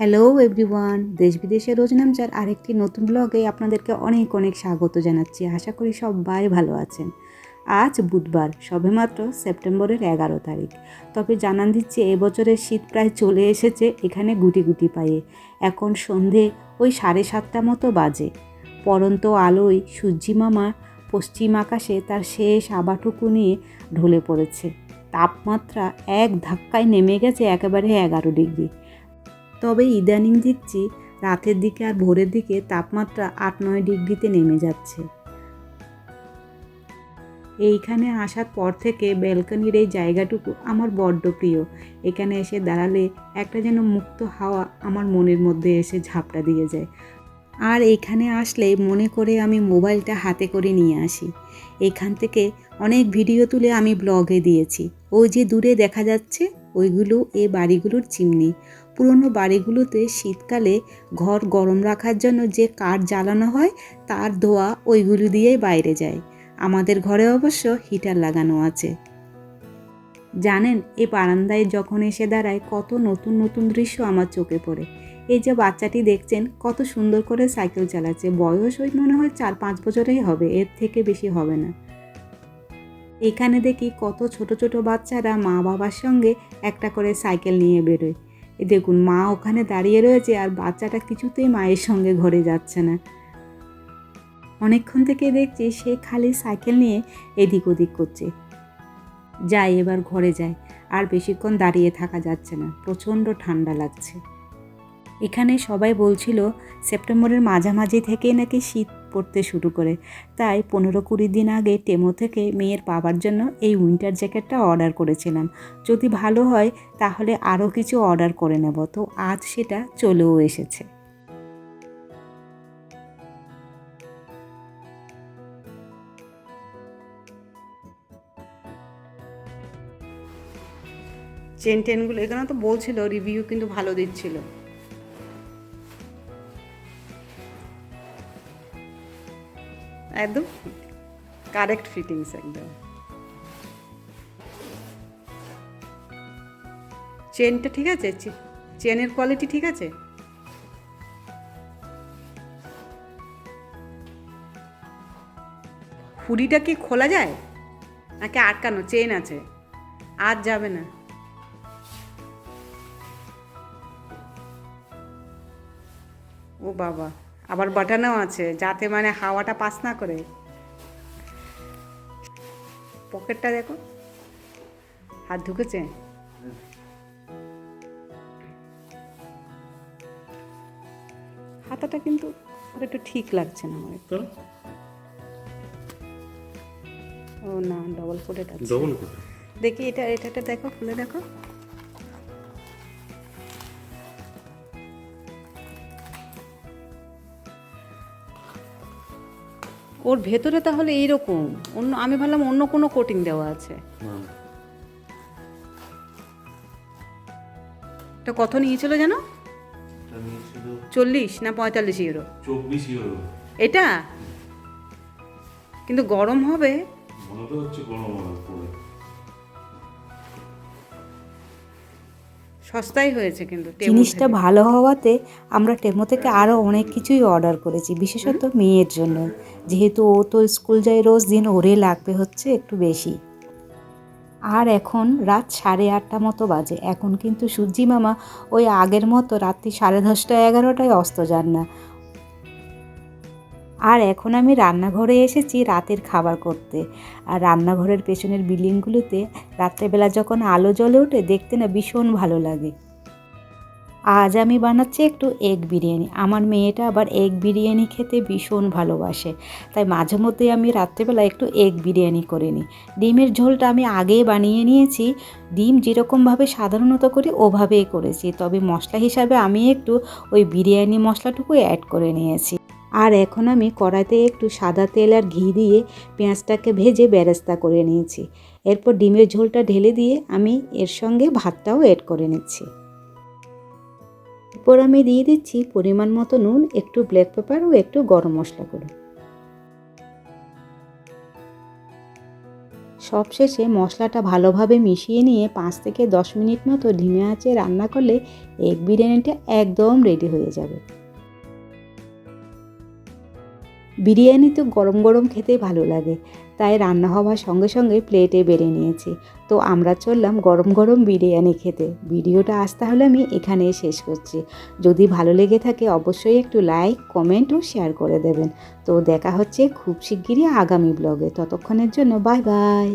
Hello everyone দেশ বিদেশের রোজ নামচার আরেকটি নতুন ব্লগে আপনাদেরকে অনেক অনেক স্বাগত জানাচ্ছি। আশা করি সবাই ভালো আছেন। আজ বুধবার, সবেমাত্র সেপ্টেম্বরের এগারো তারিখ। তবে জানান দিচ্ছি এবছরের শীত প্রায় চলে এসেছে এখানে গুটি গুটি পায়ে। এখন সন্ধে ওই সাড়ে সাতটা মতো বাজে। পরন্ত আলোয় সূর্যি মামা পশ্চিম আকাশে তার শেষ আবাটুকু নিয়ে ঢলে পড়েছে। তাপমাত্রা এক ধাক্কায় নেমে গেছে একেবারে এগারো ডিগ্রি। তবে ইদানিং দেখছি রাতের দিকে আর ভোরের দিকে তাপমাত্রা আট নয় ডিগ্রিতে নেমে যাচ্ছে। এইখানে আসার পর থেকে ব্যালকনির এই জায়গাটুকু আমার বড্ড প্রিয়। এখানে এসে দাঁড়ালে একটা যেন মুক্ত হাওয়া আমার মনের মধ্যে এসে ঝাপটা দিয়ে যায়। আর এইখানে আসলে মনে করে আমি মোবাইলটা হাতে করে নিয়ে আসি। এখান থেকে অনেক ভিডিও তুলে আমি ব্লগে দিয়েছি। ওই যে দূরে দেখা যাচ্ছে, ওইগুলো এই বাড়িগুলোর চিমনি। পুরনো বাড়িগুলোতে শীতকালে ঘর গরম রাখার জন্য যে কাঠ জ্বালানো হয়, তার ধোয়া ওইগুলো দিয়েই বাইরে যায়। আমাদের ঘরে অবশ্য হিটার লাগানো আছে। জানেন এই বারান্দায় যখন এসে দাঁড়ায়, কত নতুন নতুন দৃশ্য আমার চোখে পড়ে। এই যে বাচ্চাটি দেখছেন, কত সুন্দর করে সাইকেল চালাচ্ছে। বয়স ওই মনে হয় চার পাঁচ বছরেই হবে, এর থেকে বেশি হবে না। এখানে দেখি কত ছোট ছোট বাচ্চারা মা বাবার সঙ্গে একটা করে সাইকেল নিয়ে বেরোয়। এই দেখুন, মা ওখানে দাঁড়িয়ে রয়েছে আর বাচ্চাটা কিছুতেই মায়ের সঙ্গে ঘরে যাচ্ছে না। অনেকক্ষণ থেকে দেখছি সে খালি সাইকেল নিয়ে এদিক ওদিক করছে। যাই এবার ঘরে যায়, আর বেশিক্ষণ দাঁড়িয়ে থাকা যাচ্ছে না, প্রচণ্ড ঠান্ডা লাগছে। এখানে সবাই বলছিল, সেপ্টেম্বরের মাঝামাঝি থেকেই নাকি শীত পড়তে শুরু করে। তাই পনেরো কুড়ি দিন আগে টেমো থেকে মেয়ের পাবার জন্য এই উইন্টার জ্যাকেটটা অর্ডার করেছিলাম। যদি ভালো হয়, তাহলে আরও কিছু অর্ডার করে নেব। তো আজ সেটা চলেও এসেছে। চেন টেনগুলো এখানে তো বলছিল রিভিউ কিন্তু ভালো দিচ্ছিল। একদম কারেক্ট ফিটিংস একদম। চেনটা ঠিক আছে? চেনের কোয়ালিটি ঠিক আছে? হুডিটা কি খোলা যায়? নাকি আটকানো? চেন আছে। আর যাবে না। ও বাবা। আবার বাটানও আছে যাতে মানে হাওয়াটা পাস না করে। পকেটটা দেখো। হাত ঢুকেছে? হাতাটা কিন্তু একটু ঠিক লাগছে না আমার একটু। ও না ডবল কোটেড আছে। দেখি এটা এটা এটা দেখো খুলে দেখো। ওর ভেতরে তাহলে এইরকম। অন্য আমি ভাবলাম অন্য কোনো কোটিং দেওয়া আছে। এটা কত নিয়েছিল জানো? চল্লিশ না পঁয়তাল্লিশ ইউরো চব্বিশ ইউরো এটা? কিন্তু গরম হবে। মনে তো হচ্ছে গরম হবে সস্তাই হয়েছে কিন্তু জিনিসটা ভালো হওয়াতে আমরা টেমো থেকে আরও অনেক কিছুই অর্ডার করেছি বিশেষত মেয়ের জন্য। যেহেতু ও তো স্কুল যায় রোজ দিন ওরে লাগবে হচ্ছে একটু বেশি। আর এখন রাত সাড়ে আটটা মতো বাজে। এখন কিন্তু সূর্যি মামা ওই আগের মতো রাত্রি সাড়ে দশটা এগারোটায় অস্ত যান না। আর এখন আমি রান্নাঘরে এসেছি রাতের খাবার করতে। আর রান্নাঘরের পেছনের বিল্ডিংগুলোতে রাত্রেবেলা যখন আলো জ্বলে ওঠে, দেখতে না ভীষণ ভালো লাগে। আজ আমি বানাচ্ছি একটু এগ বিরিয়ানি। আমার মেয়েটা আবার এগ বিরিয়ানি খেতে ভীষণ ভালোবাসে। তাই মাঝে মধ্যে আমি রাত্রেবেলা একটু এগ বিরিয়ানি করে নিই। ডিমের ঝোলটা আমি আগেই বানিয়ে নিয়েছি। ডিম যেরকমভাবে সাধারণত করি, ওভাবেই করেছি। তবে মশলা হিসাবে আমি একটু ওই বিরিয়ানি মশলাটুকু অ্যাড করে নিয়েছি। আর এখন আমি কড়াইতে একটু সাদা তেল আর ঘি দিয়ে পেঁয়াজটাকে ভেজে বেরেস্তা করে নিয়েছি। এরপর ডিমের ঝোলটা ঢেলে দিয়ে আমি এর সঙ্গে ভাতটাও অ্যাড করে নিচ্ছি। এরপর আমি দিয়ে দিচ্ছি পরিমাণ মতো নুন, একটু ব্ল্যাক পেপার ও একটু গরম মশলা করে। সবশেষে মশলাটা ভালোভাবে মিশিয়ে নিয়ে পাঁচ থেকে দশ মিনিট মতো ধিমে আঁচে রান্না করলে এগ বিরিয়ানিটা একদম রেডি হয়ে যাবে। বিরিয়ানি তো গরম গরম খেতে ভালো লাগে। তাই রান্না হওয়ার সঙ্গে সঙ্গে প্লেটে বেড়ে নিয়েছি। তো আমরা চললাম গরম গরম বিরিয়ানি খেতে। ভিডিওটা আজ তাহলে আমি এখানে শেষ করছি। যদি ভালো লেগে থাকে অবশ্যই একটু লাইক কমেন্ট ও শেয়ার করে দেবেন। তো দেখা হচ্ছে খুব শিগগিরই আগামী ব্লগে ততক্ষণের জন্য বাই বাই